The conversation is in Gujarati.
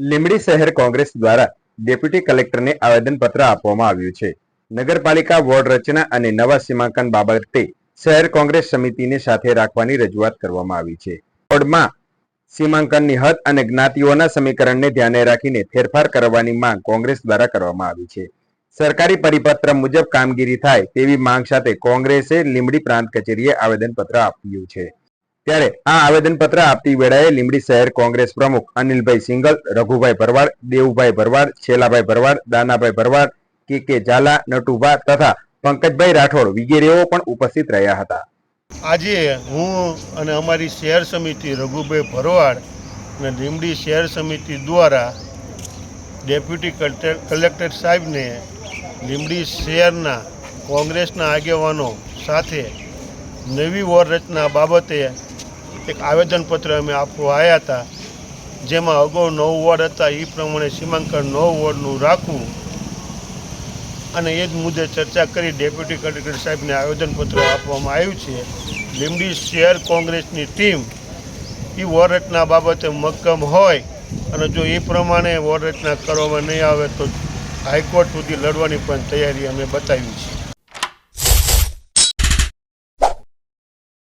લીંબડી શહેર કોંગ્રેસ દ્વારા ડેપ્યુટી કલેક્ટરને આવેદનપત્ર આપવામાં આવ્યું છે. નગરપાલિકા વોર્ડ રચના અને નવા સીમાંકન બાબતે શહેર કોંગ્રેસ સમિતિને સાથે રાખવાની રજૂઆત કરવામાં આવી છે. વોર્ડમાં સીમાંકનની હદ અને જ્ઞાતિઓના સમીકરણને ધ્યાને રાખીને ફેરફાર કરવાની માંગ કોંગ્રેસ દ્વારા કરવામાં આવી છે. સરકારી પરિપત્ર મુજબ કામગીરી થાય તેવી માંગ સાથે કોંગ્રેસે લીંબડી પ્રાંત કચેરીએ આવેદનપત્ર આપ્યું છે. ત્યારે આ આવેદનપત્ર આપતી વેળાએ લીંબડી શહેર કોંગ્રેસ પ્રમુખ અનિલભાઈ સિંગલ રઘુભાઈ ભરવાડ, દેવુભાઈ ભરવાડ, છેલાભાઈ ભરવાડ, દાનાભાઈ ભરવાડ, કે કે ઝાલા, નટુભા તથા પંકજભાઈ રાઠોડ વગેરેઓ પણ ઉપસ્થિત રહ્યા હતા. આજે હું અને અમારી શહેર સમિતિ રઘુભાઈ ભરવાડ અને લીમડી શહેર સમિતિ દ્વારા ડેપ્યુટી કલેક્ટર સાહેબને લીમડી શહેરના કોંગ્રેસના આગેવાનો સાથે નવી રચના બાબતે એક આવેદનપત્ર અમે આપવા આવ્યા હતા, જેમાં અગાઉ નવ વોર્ડ હતા એ પ્રમાણે સીમાંકન નવ વોર્ડનું રાખવું. અને એ જ મુદ્દે ચર્ચા કરી ડેપ્યુટી કલેક્ટર સાહેબને આવેદનપત્ર આપવામાં આવ્યું છે. લીમડી શહેર કોંગ્રેસની ટીમ એ વોર્ડ બાબતે મક્કમ હોય અને જો એ પ્રમાણે વોરરચના કરવામાં નહીં આવે તો હાઈકોર્ટ સુધી લડવાની પણ તૈયારી અમે બતાવી છે.